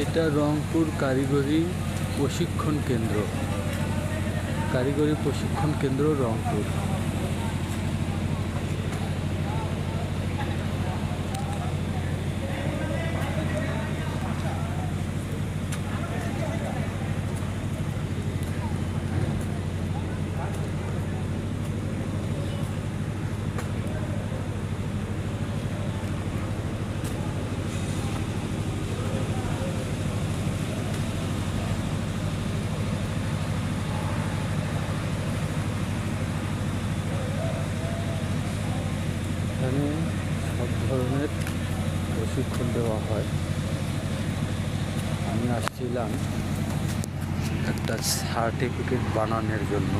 এটা রংপুর কারিগরি প্রশিক্ষণ কেন্দ্র। কারিগরি প্রশিক্ষণ কেন্দ্র রংপুর। এখানে সব ধরনের প্রশিক্ষণ দেওয়া হয়। আমি আসছিলাম একটা সার্টিফিকেট বানানোর জন্য।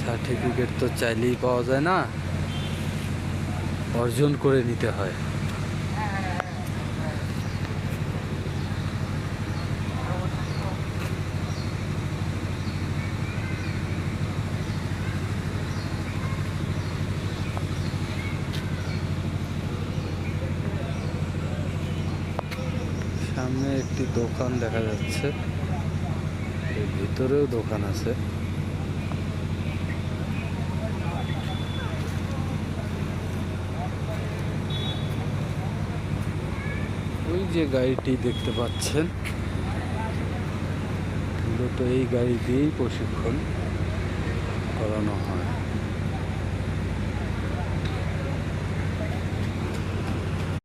সার্টিফিকেট তো চাইলেই পাওয়া যায় না, অর্জন করে নিতে হয়। সামনে একটি দোকান দেখা যাচ্ছে। এর ভিতরেও দোকান আছে। ওই যে গাড়িটি দেখতে পাচ্ছেন, মূলত এই গাড়ি দিয়েই প্রশিক্ষণ করানো হয়।